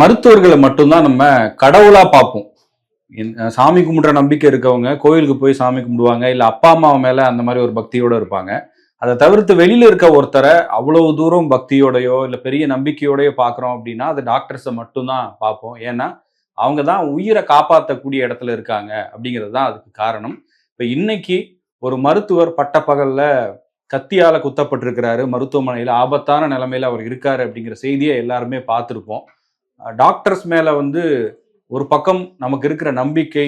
மருத்துவர்களை மட்டும்தான் நம்ம கடவுளாக பார்ப்போம். சாமி கும்பிட்ற நம்பிக்கை இருக்கவங்க கோயிலுக்கு போய் சாமி கும்பிடுவாங்க இல்லை அப்பா அம்மா மேலே அந்த மாதிரி ஒரு பக்தியோடு இருப்பாங்க. அதை தவிர்த்து வெளியில் இருக்க ஒருத்தரை அவ்வளவு தூரம் பக்தியோடையோ இல்லை பெரிய நம்பிக்கையோடையோ பார்க்குறோம் அப்படின்னா அது டாக்டர்ஸை மட்டும்தான் பார்ப்போம். ஏன்னா அவங்க தான் உயிரை காப்பாற்றக்கூடிய இடத்துல இருக்காங்க அப்படிங்கிறது தான் அதுக்கு காரணம். இப்போ இன்னைக்கு ஒரு மருத்துவர் பட்டப்பகலில் கத்தியால் குத்தப்பட்டிருக்கிறாரு. மருத்துவமனையில் ஆபத்தான நிலைமையில அவர் இருக்காரு அப்படிங்கிற செய்தியை எல்லாருமே பார்த்துருப்போம். டாக்டர்ஸ் மேலே வந்து ஒரு பக்கம் நமக்கு இருக்கிற நம்பிக்கை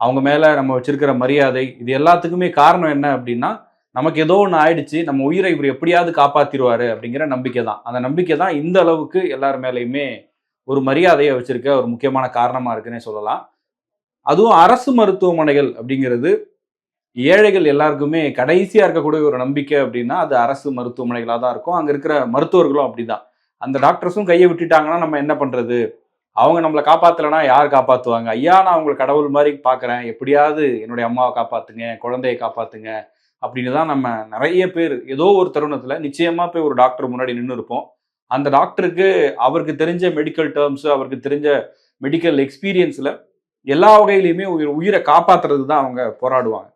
அவங்க மேலே நம்ம வச்சிருக்கிற மரியாதை இது எல்லாத்துக்குமே காரணம் என்ன அப்படின்னா நமக்கு ஏதோ ஒன்று ஆயிடுச்சு நம்ம உயிரை இவர் எப்படியாவது காப்பாற்றிடுவாரு அப்படிங்கிற நம்பிக்கை தான் அந்த நம்பிக்கை தான் இந்த அளவுக்கு எல்லார் மேலேயுமே ஒரு மரியாதையை வச்சிருக்க ஒரு முக்கியமான காரணமாக இருக்குன்னே சொல்லலாம். அதுவும் அரசு மருத்துவமனைகள் அப்படிங்கிறது ஏழைகள் எல்லாருக்குமே கடைசியாக இருக்கக்கூடிய ஒரு நம்பிக்கை அப்படின்னா அது அரசு மருத்துவமனைகளாக தான் இருக்கும். அங்கே இருக்கிற மருத்துவர்களும் அப்படிதான். அந்த டாக்டர்ஸும் கையை விட்டுட்டாங்கன்னா நம்ம என்ன பண்றது? அவங்க நம்மளை காப்பாத்தலைன்னா யார் காப்பாத்துவாங்க? ஐயா நான் உங்களை கடவுள் மாதிரி பார்க்குறேன் எப்படியாவது என்னுடைய அம்மாவை காப்பாத்துங்க குழந்தையை காப்பாத்துங்க அப்படின்னு தான் நம்ம நிறைய பேர் ஏதோ ஒரு தருணத்துல நிச்சயமா போய் ஒரு டாக்டர் முன்னாடி நின்று இருப்போம். அந்த டாக்டருக்கு அவருக்கு தெரிஞ்ச மெடிக்கல் டேர்ம்ஸ் அவருக்கு தெரிஞ்ச மெடிக்கல் எக்ஸ்பீரியன்ஸில் எல்லா வகையிலையுமே உயிர் உயிரை காப்பாற்றுறது தான் அவங்க போராடுவாங்க.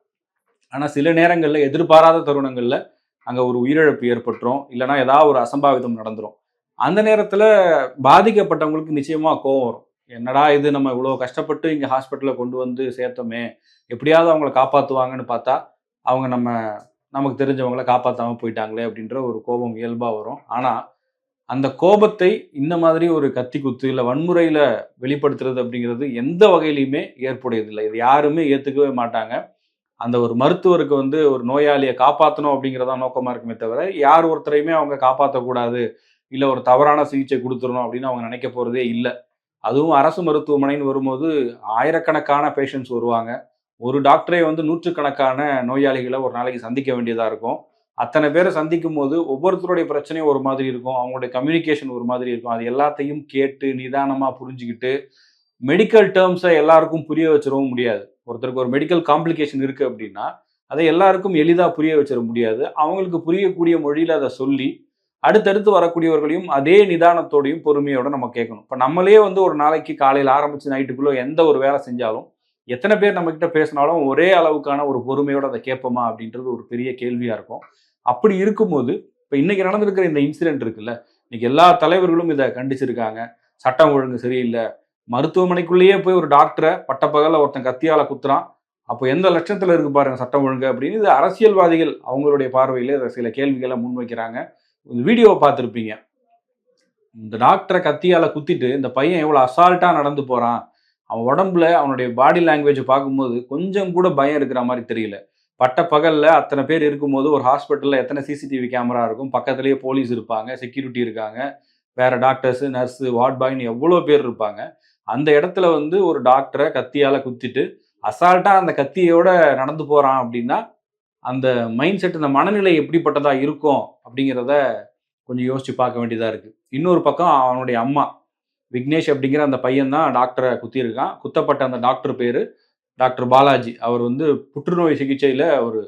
ஆனால் சில நேரங்களில் எதிர்பாராத தருணங்களில் அங்கே ஒரு உயிரிழப்பு ஏற்பட்டுரும். இல்லைன்னா ஏதாவது ஒரு அசம்பாவிதம் நடந்துடும் அந்த நேரத்தில் பாதிக்கப்பட்டவங்களுக்கு நிச்சயமாக கோவம் வரும். என்னடா இது நம்ம இவ்வளோ கஷ்டப்பட்டு இங்கே ஹாஸ்பிட்டலில் கொண்டு வந்து சேர்த்தோமே. எப்படியாவது அவங்கள காப்பாற்றுவாங்கன்னு பார்த்தா அவங்க நம்ம நமக்கு தெரிஞ்சவங்கள காப்பாற்றாமல் போயிட்டாங்களே அப்படின்ற ஒரு கோபம் இயல்பாக வரும். ஆனால் அந்த கோபத்தை இந்த மாதிரி ஒரு கத்தி குத்து இல்லை வன்முறையில் வெளிப்படுத்துறது அப்படிங்கிறது எந்த வகையிலையுமே ஏற்புடையதில்லை. இது யாருமே ஏற்றுக்கவே மாட்டாங்க. அந்த ஒரு மருத்துவருக்கு வந்து ஒரு நோயாளியை காப்பாற்றணும் அப்படிங்கிறதா நோக்கமாக இருக்குமே தவிர யார் ஒருத்தரையுமே அவங்க காப்பாற்றக்கூடாது இல்லை ஒரு தவறான சிகிச்சை கொடுத்துடணும் அப்படின்னு அவங்க நினைக்க போகிறதே இல்லை. அதுவும் அரசு மருத்துவமனைன்னு வரும்போது ஆயிரக்கணக்கான பேஷண்ட்ஸ் வருவாங்க. ஒரு டாக்டரே வந்து நூற்றுக்கணக்கான நோயாளிகளை ஒரு நாளைக்கு சந்திக்க வேண்டியதாக இருக்கும். அத்தனை பேரை சந்திக்கும் போது ஒவ்வொருத்தருடைய பிரச்சனையும் ஒரு மாதிரி இருக்கும். அவங்களுடைய கம்யூனிகேஷன் ஒரு மாதிரி இருக்கும். அது எல்லாத்தையும் கேட்டு நிதானமாக புரிஞ்சுக்கிட்டு மெடிக்கல் டேர்ம்ஸை எல்லாருக்கும் புரிய வச்சிடவும் முடியாது. ஒருத்தருக்கு ஒரு மெடிக்கல் காம்ப்ளிகேஷன் இருக்குது அப்படின்னா அதை எல்லாருக்கும் எளிதாக புரிய வச்சிட முடியாது. அவங்களுக்கு புரியக்கூடிய மொழியில் அதை சொல்லி அடுத்தடுத்து வரக்கூடியவர்களையும் அதே நிதானத்தோடையும் பொறுமையோட நம்ம கேட்கணும். இப்போ நம்மளே வந்து ஒரு நாளைக்கு காலையில் ஆரம்பிச்சு நைட்டுக்குள்ளே எந்த ஒரு வேலை செஞ்சாலும் எத்தனை பேர் நம்மக்கிட்ட பேசினாலும் ஒரே அளவுக்கான ஒரு பொறுமையோட அதை கேட்போமா அப்படின்றது ஒரு பெரிய கேள்வியாக இருக்கும். அப்படி இருக்கும்போது இப்போ இன்னைக்கு நடந்திருக்கிற இந்த இன்சிடென்ட் இருக்குல்ல இன்னைக்கு எல்லா தலைவர்களும் இதை கண்டிச்சிருக்காங்க. சட்டம் ஒழுங்கு சரியில்லை. மருத்துவமனைக்குள்ளேயே போய் ஒரு டாக்டரை பட்டப்பகலில் ஒருத்தன் கத்தியால் குத்துறான். அப்போ எந்த லட்சத்தில் இருக்கு பாருங்க சட்டம் ஒழுங்கு அப்படின்னு. இது அரசியல்வாதிகள் அவங்களுடைய பார்வையில் சில கேள்விகளை முன்வைக்கிறாங்க. வீடியோவை பார்த்துருப்பீங்க. இந்த டாக்டரை கத்தியால் குத்திட்டு இந்த பையன் எவ்வளோ அசால்ட்டாக நடந்து போகிறான் அவன் உடம்புல அவனுடைய பாடி லாங்குவேஜ் பார்க்கும்போது கொஞ்சம் கூட பயம் இருக்கிற மாதிரி தெரியல. பட்ட பகலில் அத்தனை பேர் இருக்கும்போது ஒரு ஹாஸ்பிட்டலில் எத்தனை சிசிடிவி கேமரா இருக்கும். பக்கத்துலேயே போலீஸ் இருப்பாங்க செக்யூரிட்டி இருக்காங்க. வேறு டாக்டர்ஸு நர்ஸு வார்ட் பாய்னு எவ்வளோ பேர் இருப்பாங்க. அந்த இடத்துல வந்து ஒரு டாக்டரை கத்தியால் குத்திட்டு அசால்ட்டாக அந்த கத்தியோட நடந்து போகிறான் அப்படின்னா அந்த மைண்ட் செட் அந்த மனநிலை எப்படிப்பட்டதாக இருக்கும் அப்படிங்கிறத கொஞ்சம் யோசித்து பார்க்க வேண்டியதாக இருக்குது இன்னொரு பக்கம் அவனுடைய அம்மா விக்னேஷ் அப்படிங்கிற அந்த பையன் தான் டாக்டரை குத்தியிருக்கான். குத்தப்பட்ட அந்த டாக்டர் பேர் டாக்டர் பாலாஜி. அவர் வந்து புற்றுநோய் சிகிச்சையில் ஒரு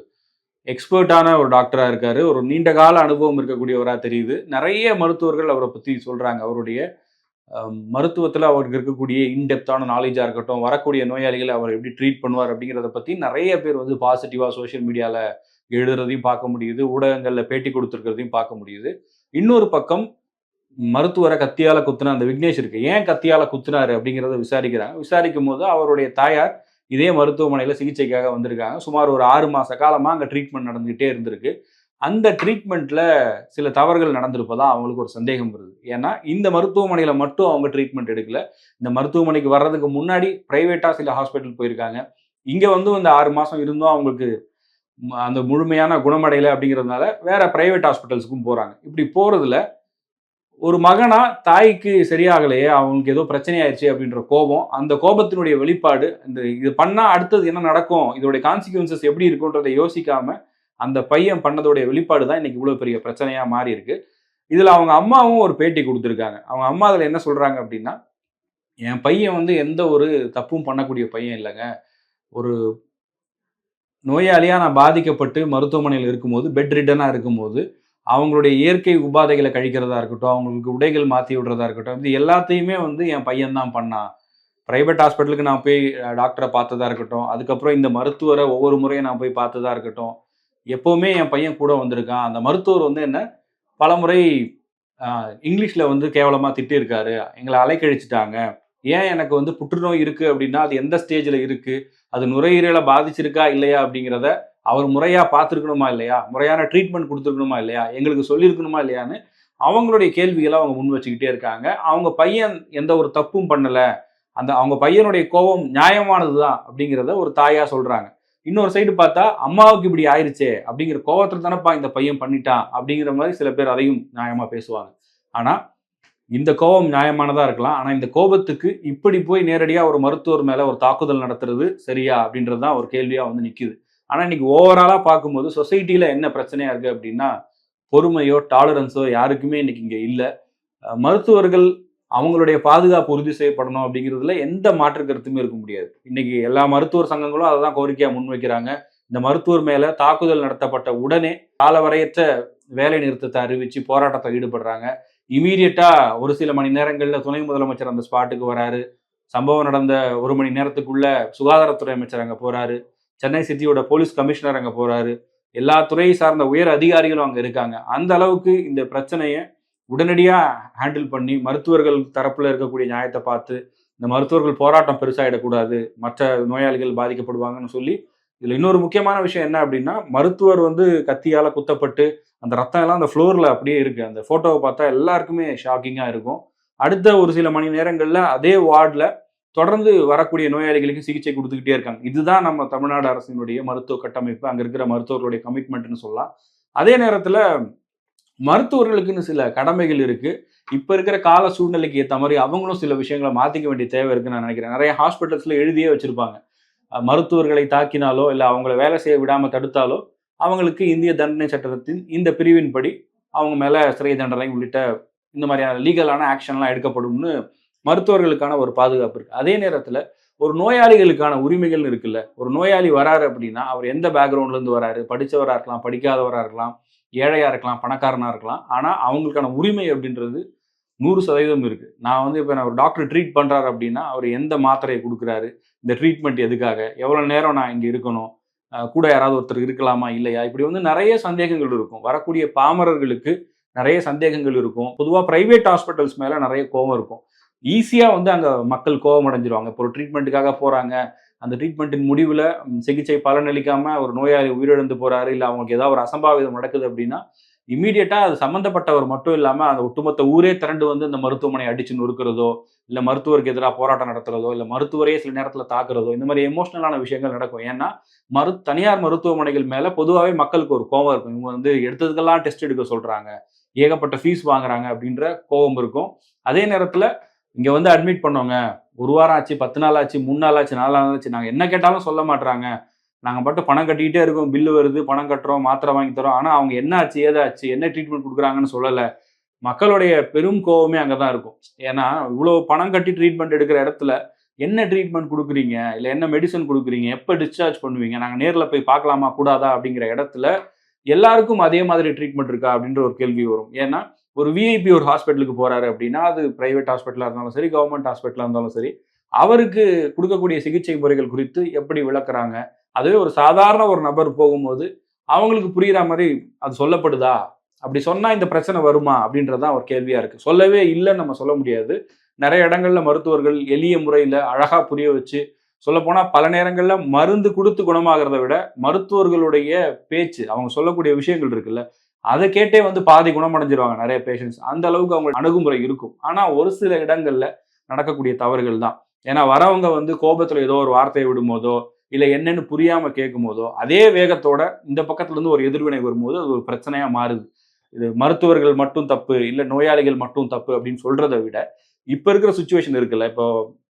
எக்ஸ்பர்ட்டான ஒரு டாக்டராக இருக்கார். ஒரு நீண்ட கால அனுபவம் இருக்கக்கூடியவராக தெரியுது. நிறைய மருத்துவர்கள் அவரை பற்றி சொல்கிறாங்க அவருடைய மருத்துவத்தில் அவருக்கு இருக்கக்கூடிய இன்டெப்த்தான நாலேஜாக இருக்கட்டும் வரக்கூடிய நோயாளிகளை அவர் எப்படி ட்ரீட் பண்ணுவார் அப்படிங்கிறத பற்றி நிறைய பேர் வந்து பாசிட்டிவாக சோஷியல் மீடியாவில் எழுதுறதையும் பார்க்க முடியுது ஊடகங்களில் பேட்டி கொடுத்துருக்கிறதையும் பார்க்க முடியுது. இன்னொரு பக்கம் மருத்துவரை கத்தியால் குத்துன அந்த விக்னேஷ் இருக்கு. ஏன் கத்தியால் குத்துனாரு அப்படிங்கிறத விசாரிக்கிறாங்க. விசாரிக்கும் போது அவருடைய தாயார் இதே மருத்துவமனையில் சிகிச்சைக்காக வந்திருக்காங்க. சுமார் ஒரு ஆறு மாத காலமாக அங்கே ட்ரீட்மெண்ட் நடந்துகிட்டே இருந்திருக்கு. அந்த ட்ரீட்மெண்ட்டில் சில தவறுகள் நடந்திருப்பதா அவங்களுக்கு ஒரு சந்தேகம் வருது. ஏன்னா இந்த மருத்துவமனையில் மட்டும் அவங்க ட்ரீட்மெண்ட் எடுக்கல. இந்த மருத்துவமனைக்கு வர்றதுக்கு முன்னாடி ப்ரைவேட்டாக சில ஹாஸ்பிட்டல் போயிருக்காங்க. இங்கே வந்து இந்த ஆறு மாதம் இருந்தும் அவங்களுக்கு அந்த முழுமையான குணமடையலை அப்படிங்கிறதுனால வேற ப்ரைவேட் ஹாஸ்பிட்டல்ஸ்க்கும் போகிறாங்க இப்படி போகிறதுல ஒரு மகனா தாய்க்கு சரியாகலையே அவங்களுக்கு ஏதோ பிரச்சனை ஆயிடுச்சு அப்படின்ற கோபம் அந்த கோபத்தினுடைய வெளிப்பாடு இந்த இது பண்ணால் அடுத்தது என்ன நடக்கும் இதோடைய கான்சிக்வன்சஸ் எப்படி இருக்குன்றதை யோசிக்காமல் அந்த பையன் பண்ணதோடைய வெளிப்பாடு தான் இன்னைக்கு இவ்வளோ பெரிய பிரச்சனையா மாறி இருக்கு. இதில் அவங்க அம்மாவும் ஒரு பேட்டி கொடுத்துருக்காங்க. அவங்க அம்மா அதில் என்ன சொல்றாங்க அப்படின்னா என் பையன் வந்து எந்த ஒரு தப்பும் பண்ணக்கூடிய பையன் இல்லைங்க. ஒரு நோயாளியாக நான் பாதிக்கப்பட்டு மருத்துவமனையில் இருக்கும்போது பெட் ரிட்டனாக இருக்கும்போது அவங்களுடைய இயற்கை உபாதைகளை கழிக்கிறதா இருக்கட்டும் அவங்களுக்கு உடைகள் மாற்றி விடுறதா இருக்கட்டும் இது எல்லாத்தையுமே வந்து என் பையன் தான் பண்ணான். ப்ரைவேட் ஹாஸ்பிட்டலுக்கு நான் போய் டாக்டரை பார்த்ததா இருக்கட்டும் அதுக்கப்புறம் இந்த மருத்துவரை ஒவ்வொரு முறையும் நான் போய் பார்த்ததா இருக்கட்டும் எப்போவுமே என் பையன் கூட வந்திருக்கான். அந்த மருத்துவர் வந்து என்ன பலமுறை இங்கிலீஷில் வந்து கேவலமாக திட்டிருக்காரு எங்களை அலைக்கழிச்சிட்டாங்க. ஏன் எனக்கு வந்து புற்றுநோய் இருக்குது அப்படின்னா அது எந்த ஸ்டேஜில் இருக்குது அது நுரையீரலை பாதிச்சிருக்கா இல்லையா அப்படிங்கிறத அவர் முறையாக பார்த்துருக்கணுமா இல்லையா? முறையான ட்ரீட்மெண்ட் கொடுத்துருக்கணுமா இல்லையா? எங்களுக்கு சொல்லியிருக்கணுமா இல்லையான்னு அவங்களுடைய கேள்விகளை அவங்க முன் வச்சுக்கிட்டே இருக்காங்க. அவங்க பையன் எந்த ஒரு தப்பும் பண்ணலை. அந்த அவங்க பையனுடைய கோபம் நியாயமானது தான் அப்படிங்கிறத ஒரு தாயாக சொல்கிறாங்க இன்னொரு சைடு பார்த்தா அம்மாவுக்கு இப்படி ஆயிடுச்சே அப்படிங்கிற கோவத்தில் தானப்பா இந்த பையன் பண்ணிட்டான் அப்படிங்கிற மாதிரி சில பேர் அதையும் நியாயமாக பேசுவாங்க. ஆனால் இந்த கோபம் நியாயமானதாக இருக்கலாம். ஆனால் இந்த கோபத்துக்கு இப்படி போய் நேரடியாக ஒரு மருத்துவர் மேலே ஒரு தாக்குதல் நடத்துறது சரியா அப்படின்றது தான் ஒரு கேள்வியாக வந்து நிற்கிது ஆனால் இன்னைக்கு ஓவராலாக பார்க்கும்போது சொசைட்டியில் என்ன பிரச்சனையாக இருக்குது அப்படின்னா பொறுமையோ டாலரன்ஸோ யாருக்குமே இன்னைக்கு இங்கே இல்லை. மருத்துவர்கள் அவங்களுடைய பாதுகாப்பு உறுதி செய்யப்படணும் அப்படிங்கிறதுல எந்த மாற்று கருத்துமே இருக்க முடியாது. இன்னைக்கு எல்லா மருத்துவர் சங்கங்களும் அதை தான் கோரிக்கையாக முன்வைக்கிறாங்க இந்த மருத்துவர் மேல தாக்குதல் நடத்தப்பட்ட உடனே காலவரையற்ற வேலை நிறுத்தத்தை அறிவிச்சு போராட்டத்தை ஈடுபடுறாங்க. இமீடியட்டா ஒரு சில மணி நேரங்களில் துணை முதலமைச்சர் அந்த ஸ்பாட்டுக்கு வராரு. சம்பவம் நடந்த ஒரு மணி நேரத்துக்குள்ள சுகாதாரத்துறை அமைச்சர் அங்கே போறாரு. சென்னை சிட்டியோட போலீஸ் கமிஷனர் அங்கே போறாரு. எல்லா துறையை சார்ந்த உயர் அதிகாரிகளும் அங்கே இருக்காங்க. அந்த அளவுக்கு இந்த பிரச்சனையை உடனடியாக ஹேண்டில் பண்ணி மருத்துவர்கள் தரப்பில் இருக்கக்கூடிய நியாயத்தை பார்த்து இந்த மருத்துவர்கள் போராட்டம் பெருசாகிடக்கூடாது மற்ற நோயாளிகள் பாதிக்கப்படுவாங்கன்னு சொல்லி இதில் இன்னொரு முக்கியமான விஷயம் என்ன அப்படின்னா மருத்துவர் வந்து கத்தியால் குத்தப்பட்டு அந்த ரத்தம் எல்லாம் அந்த ஃப்ளோரில் அப்படியே இருக்குது அந்த ஃபோட்டோவை பார்த்தா எல்லாருக்குமே ஷாக்கிங்காக இருக்கும். அடுத்த ஒரு சில மணி நேரங்களில் அதே வார்டில் தொடர்ந்து வரக்கூடிய நோயாளிகளுக்கு சிகிச்சை கொடுத்துக்கிட்டே இருக்காங்க. இதுதான் நம்ம தமிழ்நாடு அரசினுடைய மருத்துவ கட்டமைப்பு. அங்கே இருக்கிற மருத்துவர்களுடைய கமிட்மெண்ட்னு சொல்லலாம். அதே நேரத்தில் மருத்துவர்களுக்குன்னு சில கடமைகள் இருக்கு. இப்போ இருக்கிற கால சூழ்நிலைக்கு ஏற்ற மாதிரி அவங்களும் சில விஷயங்களை மாற்றிக்க வேண்டிய தேவை இருக்குன்னு நான் நினைக்கிறேன். நிறைய ஹாஸ்பிட்டல்ஸ்ல எழுதியே வச்சிருப்பாங்க. மருத்துவர்களை தாக்கினாலோ இல்லை அவங்கள வேலை செய்ய விடாம தடுத்தாலோ அவங்களுக்கு இந்திய தண்டனை சட்டத்தின் இந்த பிரிவின்படி அவங்க மேலே சிறை தண்டனை உள்ளிட்ட இந்த மாதிரியான லீகலான ஆக்ஷன்லாம் எடுக்கப்படும்னு மருத்துவர்களுக்கான ஒரு பாதுகாப்பு இருக்கு. அதே நேரத்தில் ஒரு நோயாளிகளுக்கான உரிமைகள் இருக்குல்ல ஒரு நோயாளி வராரு அப்படின்னா அவர் எந்த பேக்ரவுண்ட்லேருந்து வராரு? படித்தவராக இருக்கலாம் படிக்காதவராக இருக்கலாம் ஏழையாக இருக்கலாம் பணக்காரனாக இருக்கலாம். ஆனால் அவங்களுக்கான உரிமை அப்படின்றது நூறு சதவீதம் இருக்குது நான் வந்து இப்போ நான் ஒரு டாக்டர் ட்ரீட் பண்ணுறாரு அப்படின்னா அவர் எந்த மாத்திரையை கொடுக்குறாரு? இந்த ட்ரீட்மெண்ட் எதுக்காக? எவ்வளோ நேரம் நான் இங்கே இருக்கணும்? கூட யாராவது ஒருத்தர் இருக்கலாமா? இல்லையா? இப்படி வந்து நிறைய சந்தேகங்கள் இருக்கும். வரக்கூடிய பாமரர்களுக்கு நிறைய சந்தேகங்கள் இருக்கும். பொதுவாக ப்ரைவேட் ஹாஸ்பிட்டல்ஸ் மேலே நிறைய கோவம் இருக்கும். ஈஸியாக வந்து அங்கே மக்கள் கோவம் அடைஞ்சிருவாங்க. இப்போ ஒரு ட்ரீட்மெண்ட்டுக்காக போகிறாங்க அந்த ட்ரீட்மெண்ட்டின் முடிவில் சிகிச்சை பலனளிக்காம ஒரு நோயாளி உயிரிழந்து போறாரு இல்லை அவங்களுக்கு ஏதாவது ஒரு அசம்பாவிதம் நடக்குது அப்படின்னா இமீடியட்டாக அது சம்மந்தப்பட்டவர் மட்டும் இல்லாமல் அந்த ஒட்டுமொத்த ஊரே திரண்டு வந்து இந்த மருத்துவமனை அடிச்சு நொறுக்கிறதோ இல்லை மருத்துவருக்கு எதிராக போராட்டம் நடத்துறதோ இல்லை மருத்துவரே சில நேரத்தில் தாக்குறதோ இந்த மாதிரி எமோஷனலான விஷயங்கள் நடக்கும். ஏன்னா மரு தனியார் மருத்துவமனைகள் மேலே பொதுவாகவே மக்களுக்கு ஒரு கோவம் இருக்கும். இவங்க வந்து எடுத்ததுக்கெல்லாம் டெஸ்ட் எடுக்க சொல்கிறாங்க ஏகப்பட்ட ஃபீஸ் வாங்குறாங்க அப்படின்ற கோவம் இருக்கும். அதே நேரத்தில் இங்கே வந்து அட்மிட் பண்ணுவாங்க ஒரு வாரம் ஆச்சு பத்து நாள் ஆச்சு மூணு நாள் ஆச்சு நாலு நாள் ஆச்சு. நாங்கள் என்ன கேட்டாலும் சொல்ல மாட்டுறாங்க நாங்கள் மட்டும் பணம் கட்டிக்கிட்டே இருக்கோம். பில்லு வருது பணம் கட்டுறோம் மாத்திரை வாங்கி தரோம். ஆனால் அவங்க என்ன ஆச்சு ஏதாச்சு என்ன ட்ரீட்மெண்ட் கொடுக்குறாங்கன்னு சொல்லலை. மக்களுடைய பெரும் கோவமே அங்கே தான் இருக்கும். ஏன்னா இவ்வளோ பணம் கட்டி ட்ரீட்மெண்ட் எடுக்கிற இடத்துல என்ன ட்ரீட்மெண்ட் கொடுக்குறீங்க? இல்லை என்ன மெடிசன் கொடுக்குறீங்க? எப்போ டிஸ்சார்ஜ் பண்ணுவீங்க? நாங்கள் நேரில் போய் பார்க்கலாமா கூடாதா அப்படிங்கிற இடத்துல எல்லாருக்கும் அதே மாதிரி ட்ரீட்மெண்ட் இருக்கா அப்படின்ற ஒரு கேள்வி வரும். ஏன்னா ஒரு விஐபி ஒரு ஹாஸ்பிட்டலுக்கு போகிறாரு அப்படின்னா அது ப்ரைவேட் ஹாஸ்பிட்டலாக இருந்தாலும் சரி கவர்மெண்ட் ஹாஸ்பிட்டலாக இருந்தாலும் சரி அவருக்கு கொடுக்கக்கூடிய சிகிச்சை முறைகள் குறித்து எப்படி விளக்குறாங்க? அதுவே ஒரு சாதாரண ஒரு நபர் போகும்போது அவங்களுக்கு புரியுற மாதிரி அது சொல்லப்படுதா? அப்படி சொன்னால் இந்த பிரச்சனை வருமா? அப்படின்றது தான் ஒரு கேள்வியாக இருக்குது சொல்லவே இல்லைன்னு நம்ம சொல்ல முடியாது. நிறைய இடங்களில் மருத்துவர்கள் எளிய முறையில் அழகாக புரிய வச்சு சொல்லப்போனால் பல நேரங்களில் மருந்து கொடுத்து குணமாகிறத விட மருத்துவர்களுடைய பேச்சு அவங்க சொல்லக்கூடிய விஷயங்கள் இருக்குல்ல அதை கேட்டே வந்து பாதி குணமடைஞ்சிருவாங்க நிறைய பேஷண்ட்ஸ் அந்த அளவுக்கு அவங்க அணுகுமுறை இருக்கும். ஆனால் ஒரு சில இடங்கள்ல நடக்கக்கூடிய தவறுகள் தான். ஏன்னா வரவங்க வந்து கோபத்தில் ஏதோ ஒரு வார்த்தையை விடும்போதோ இல்லை என்னன்னு புரியாமல் கேட்கும் போதோ அதே வேகத்தோட இந்த பக்கத்துலேருந்து ஒரு எதிர்வினை வரும்போது அது ஒரு பிரச்சனையாக மாறுது. இது மருத்துவர்கள் மட்டும் தப்பு இல்லை நோயாளிகள் மட்டும் தப்பு அப்படின்னு சொல்கிறத விட இப்போ இருக்கிற சுச்சுவேஷன் இருக்குல்ல இப்போ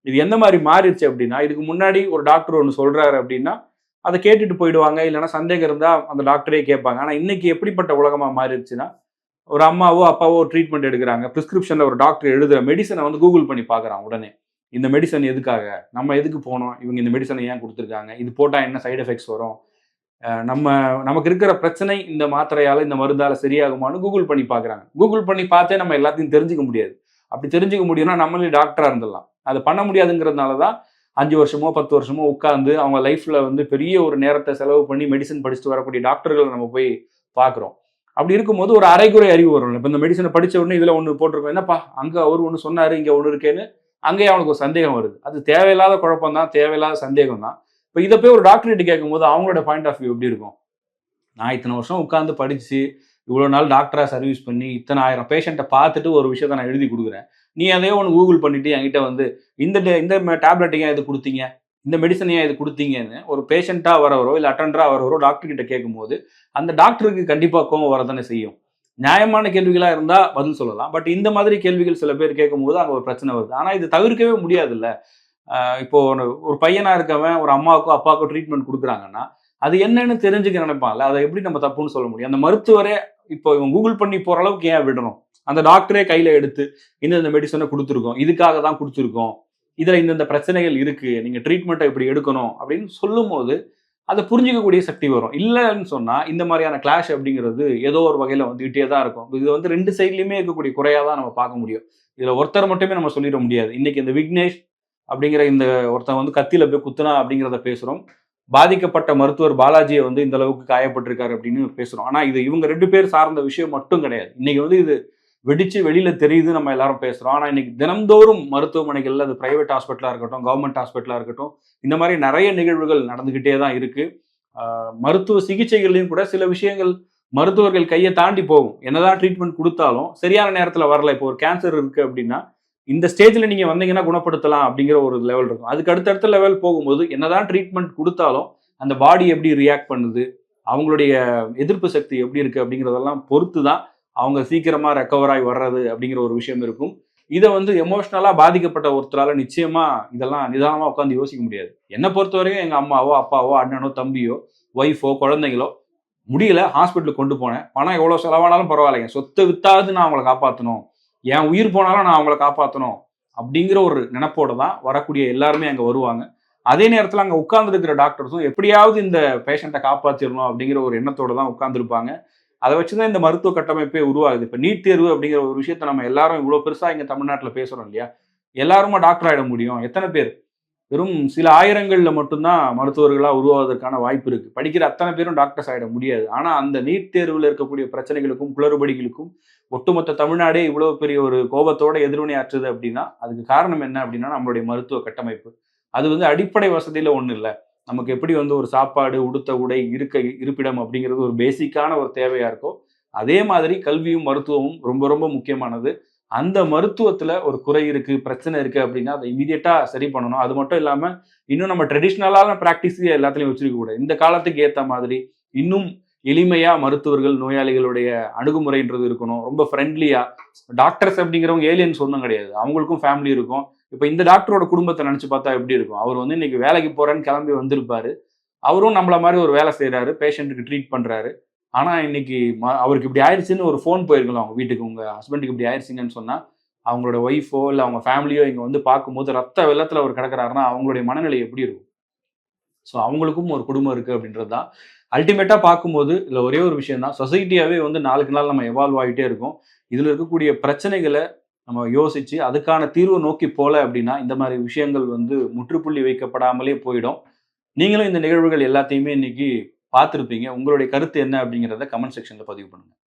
இது எந்த மாதிரி மாறிடுச்சு அப்படின்னா இதுக்கு முன்னாடி ஒரு டாக்டர் ஒன்று சொல்கிறாரு அப்படின்னா அதை கேட்டுட்டு போயிடுவாங்க. இல்லைன்னா சந்தேகம் இருந்தால் அந்த டாக்டரே கேட்பாங்க. ஆனால் இன்னைக்கு எப்படிப்பட்ட உலகமாக மாறிடுச்சுன்னா ஒரு அம்மாவோ அப்பாவோ ட்ரீட்மெண்ட் எடுக்கிறாங்க. ப்ரிஸ்கிரிப்ஷனில் ஒரு டாக்டர் எழுதுகிற மெடிசனை வந்து கூகுள் பண்ணி பார்க்குறான் உடனே. இந்த மெடிசன் எதுக்காக? நம்ம எதுக்கு போனோம்? இவங்க இந்த மெடிசனை ஏன் கொடுத்துருக்காங்க? இது போட்டால் என்ன சைடு எஃபெக்ட்ஸ் வரும்? நம்ம நமக்கு இருக்கிற பிரச்சனை இந்த மாத்திரையால் இந்த மருந்தால் சரியாகுமான்னு கூகுள் பண்ணி பார்க்குறாங்க. கூகுள் பண்ணி பார்த்தே நம்ம எல்லாத்தையும் தெரிஞ்சுக்க முடியாது. அப்படி தெரிஞ்சுக்க முடியும்னா நம்மளே டாக்டராக இருந்துடலாம். அதை பண்ண முடியாதுங்கிறதுனால தான் அஞ்சு வருஷமோ பத்து வருஷமோ உட்காந்து அவங்க லைஃப்ல வந்து பெரிய ஒரு நேரத்தை செலவு பண்ணி மெடிசன் படிச்சுட்டு வரக்கூடிய டாக்டர்களை நம்ம போய் பார்க்குறோம். அப்படி இருக்கும்போது ஒரு அரைக்குறை அறிவு வரும். இப்போ இந்த மெடிசனை படித்த உடனே இதில் ஒன்று போட்டிருக்கோம். என்னப்பா அங்கே அவர் ஒன்று சொன்னார் இங்கே ஒன்று இருக்கேன்னு அங்கேயே அவனுக்கு ஒரு சந்தேகம் வருது. அது தேவையில்லாத குழப்பம் தான் தேவையில்லாத சந்தேகம் தான். இப்போ இதை போய் ஒரு டாக்டர்கிட்ட கேட்கும்போது அவங்களோட பாயிண்ட் ஆஃப் வியூ எப்படி இருக்கும்? நான் இத்தனை வருஷம் உட்காந்து படித்து இவ்வளோ நாள் டாக்டராக சர்வீஸ் பண்ணி இத்தனை ஆயிரம் பேஷண்ட்டை பார்த்துட்டு ஒரு விஷயத்த நான் எழுதி கொடுக்குறேன். நீ அதே ஒன்று கூகுள் பண்ணிட்டு என்கிட்ட வந்து இந்த டே- இந்த டேப்லெட் இது கொடுத்தீங்க? இந்த மெடிசன் இது கொடுத்தீங்கன்னு ஒரு பேஷண்ட்டாக வரவரோ இல்லை அட்டண்டராக வரவரோ டாக்டர் கிட்ட கேட்கும்போது அந்த டாக்டருக்கு கண்டிப்பாக கோவம் வரதானே செய்யும். நியாயமான கேள்விகளாக இருந்தால் பதில் சொல்லலாம். பட் இந்த மாதிரி கேள்விகள் சில பேர் கேட்கும்போது அங்கே ஒரு பிரச்சனை வருது. ஆனால் இது தவிர்க்கவே முடியாதுல்ல. ஆஹ் இப்போ ஒரு பையனாக இருக்கவன் ஒரு அம்மாவுக்கோ அப்பாவுக்கோ ட்ரீட்மெண்ட் கொடுக்குறாங்கன்னா அது என்னன்னு தெரிஞ்சுக்க நினைப்பான்ல. அதை எப்படி நம்ம தப்புன்னு சொல்ல முடியும்? அந்த மருத்துவரே இப்போ இவன் கூகுள் பண்ணி போகிற அளவுக்கு ஏன் விடணும்? அந்த டாக்டரே கையில எடுத்து இந்தந்த மெடிசனை கொடுத்துருக்கோம். இதுக்காக தான் கொடுத்துருக்கோம். இதுல இந்தந்த பிரச்சனைகள் இருக்கு. நீங்க ட்ரீட்மெண்ட்டை இப்படி எடுக்கணும் அப்படின்னு சொல்லும் போது அதை புரிஞ்சிக்கக்கூடிய சக்தி வரும். இல்லைன்னு சொன்னா இந்த மாதிரியான கிளாஷ் அப்படிங்கிறது ஏதோ ஒரு வகையில வந்துகிட்டே தான் இருக்கும். இது வந்து ரெண்டு சைட்லயுமே இருக்கக்கூடிய குறையா தான் நம்ம பார்க்க முடியும். இதுல ஒருத்தர் மட்டுமே நம்ம சொல்லிட முடியாது. இன்னைக்கு இந்த விக்னேஷ் அப்படிங்கிற இந்த ஒருத்தன் வந்து கத்தியில போய் குத்துனா அப்படிங்கிறத பேசுறோம். பாதிக்கப்பட்ட மருத்துவர் பாலாஜியை வந்து இந்த அளவுக்கு காயப்பட்டிருக்காரு அப்படின்னு பேசுறோம். ஆனா இது இவங்க ரெண்டு பேர் சார்ந்த விஷயம் மட்டும் கிடையாது. இன்னைக்கு வந்து இது வெடிச்சு வெளியில தெரியுது நம்ம எல்லாரும் பேசுறோம். ஆனா இன்னைக்கு தினம்தோறும் மருத்துவமனைகள்ல அது பிரைவேட் ஹாஸ்பிட்டலா இருக்கட்டும் கவர்மெண்ட் ஹாஸ்பிட்டலா இருக்கட்டும் இந்த மாதிரி நிறைய நிகழ்வுகள் நடந்துகிட்டே தான் இருக்கு. மருத்துவ சிகிச்சைகள்லையும் கூட சில விஷயங்கள் மருத்துவர்கள் கையை தாண்டி போகும். என்னதான் ட்ரீட்மெண்ட் கொடுத்தாலும் சரியான நேரத்துல வரல. இப்போ ஒரு கேன்சர் இருக்கு அப்படின்னா இந்த ஸ்டேஜ்ல நீங்க வந்தீங்கன்னா குணப்படுத்தலாம் அப்படிங்கிற ஒரு லெவல் இருக்கும். அதுக்கு அடுத்தடுத்த லெவல் போகும்போது என்னதான் ட்ரீட்மெண்ட் கொடுத்தாலும் அந்த பாடி எப்படி ரியாக்ட் பண்ணுது அவங்களுடைய எதிர்ப்பு சக்தி எப்படி இருக்கு அப்படிங்கிறதெல்லாம் பொறுத்து தான் அவங்க சீக்கிரமாக ரெக்கவர் ஆகி வர்றது அப்படிங்கிற ஒரு விஷயம் இருக்கும். இதை வந்து எமோஷ்னலாக பாதிக்கப்பட்ட ஒருத்தரால் நிச்சயமாக இதெல்லாம் நிதானமாக உட்காந்து யோசிக்க முடியாது. என்னை பொறுத்தவரைக்கும் எங்கள் அம்மாவோ அப்பாவோ அண்ணனோ தம்பியோ ஒய்ஃபோ குழந்தைங்களோ முடியல ஹாஸ்பிட்டலுக்கு கொண்டு போனேன். பணம் எவ்வளோ செலவானாலும் பரவாயில்லைங்க. சொத்தை வித்தாவது நான் அவங்கள காப்பாற்றணும் என் உயிர் போனாலும் நான் அவங்கள காப்பாற்றணும் அப்படிங்கிற ஒரு நினப்போடு தான் வரக்கூடிய எல்லாருமே அங்கே வருவாங்க. அதே நேரத்தில் அங்கே உட்கார்ந்துருக்கிற டாக்டர்ஸும் எப்படியாவது இந்த பேஷண்ட்டை காப்பாற்றிடணும் அப்படிங்கிற ஒரு எண்ணத்தோடு தான் உட்காந்துருப்பாங்க அதை வச்சு தான் இந்த மருத்துவ கட்டமைப்பே உருவாகுது. இப்போ நீட் தேர்வு அப்படிங்கிற ஒரு விஷயத்த நம்ம எல்லாரும் இவ்வளோ பெருசாக இங்கே தமிழ்நாட்டில் பேசுகிறோம் இல்லையா? எல்லாருமா டாக்டர் ஆகிட முடியும். எத்தனை பேர்? வெறும் சில ஆயிரங்களில் மட்டும்தான் மருத்துவர்களாக உருவாவதற்கான வாய்ப்பு இருக்குது படிக்கிற அத்தனை பேரும் டாக்டர்ஸ் ஆகிட முடியாது. ஆனால் அந்த நீட் தேர்வில் இருக்கக்கூடிய பிரச்சனைகளுக்கும் குளறுபடிகளுக்கும் ஒட்டுமொத்த தமிழ்நாடே இவ்வளோ பெரிய ஒரு கோபத்தோட எதிர்வினையாற்றுது அப்படின்னா அதுக்கு காரணம் என்ன அப்படின்னா நம்மளுடைய மருத்துவ கட்டமைப்பு. அது வந்து அடிப்படை வசதியில் ஒன்றும் இல்லை நமக்கு எப்படி வந்து ஒரு சாப்பாடு உடுத்த உடை இருக்க இருப்பிடம் அப்படிங்கிறது ஒரு பேசிக்கான ஒரு தேவையாக இருக்கோ அதே மாதிரி கல்வியும் மருத்துவமும் ரொம்ப ரொம்ப முக்கியமானது. அந்த மருத்துவத்தில் ஒரு குறை இருக்குது பிரச்சனை இருக்குது அப்படின்னா அதை இமீடியட்டாக சரி பண்ணணும். அது மட்டும் இல்லாமல் இன்னும் நம்ம ட்ரெடிஷ்னலான ப்ராக்டிஸ் எல்லாத்துலேயும் வச்சிருக்கக்கூடாது இந்த காலத்துக்கு ஏற்ற மாதிரி இன்னும் எளிமையாக மருத்துவர்கள் நோயாளிகளுடைய அணுகுமுறைன்றது இருக்கணும். ரொம்ப ஃப்ரெண்ட்லியாக டாக்டர்ஸ் அப்படிங்கிறவங்க ஏலியன்ஸ் ஒன்றும் கிடையாது. அவங்களுக்கும் ஃபேமிலி இருக்கும். இப்போ இந்த டாக்டரோட குடும்பத்தை நினச்சி பார்த்தா எப்படி இருக்கும்? அவர் வந்து இன்னைக்கு வேலைக்கு போகிறேன்னு கிளம்பி வந்திருப்பாரு. அவரும் நம்மள மாதிரி ஒரு வேலை செய்கிறாரு பேஷண்ட்டுக்கு ட்ரீட் பண்ணுறாரு ஆனால் இன்னைக்கு ம- அவருக்கு இப்படி ஆயிடுச்சுன்னு ஒரு ஃபோன் போயிருக்கலாம் அவங்க வீட்டுக்கு. உங்கள் ஹஸ்பண்டுக்கு இப்படி ஆயிடுச்சுங்கன்னு சொன்னால் அவங்களோட ஒய்ஃபோ இல்லை அவங்க ஃபேமிலியோ இங்கே வந்து பார்க்கும்போது ரத்த வெள்ளத்தில் அவர் கிடக்குறாருன்னா அவங்களுடைய மனநிலை எப்படி இருக்கும்? ஸோ அவங்களுக்கும் ஒரு குடும்பம் இருக்குது அப்படின்றது தான். அல்டிமேட்டாக பார்க்கும்போது இல்லை ஒரே ஒரு விஷயம் தான் சொசைட்டியாகவே வந்து நாளுக்கு நாள் நம்ம எவால்வ் ஆகிட்டே இருக்கும். இதில் இருக்கக்கூடிய பிரச்சனைகளை நம்ம யோசிச்சு அதுக்கான தீர்வு நோக்கி போல அப்படின்னா இந்த மாதிரி விஷயங்கள் வந்து முற்றுப்புள்ளி வைக்கப்படாமலே போயிடும். நீங்களும் இந்த நிகழ்வுகள் எல்லாத்தையுமே இன்னைக்கு பார்த்துருப்பீங்க. உங்களுடைய கருத்து என்ன அப்படிங்கிறத கமெண்ட் செக்ஷனில் பதிவு பண்ணுங்கள்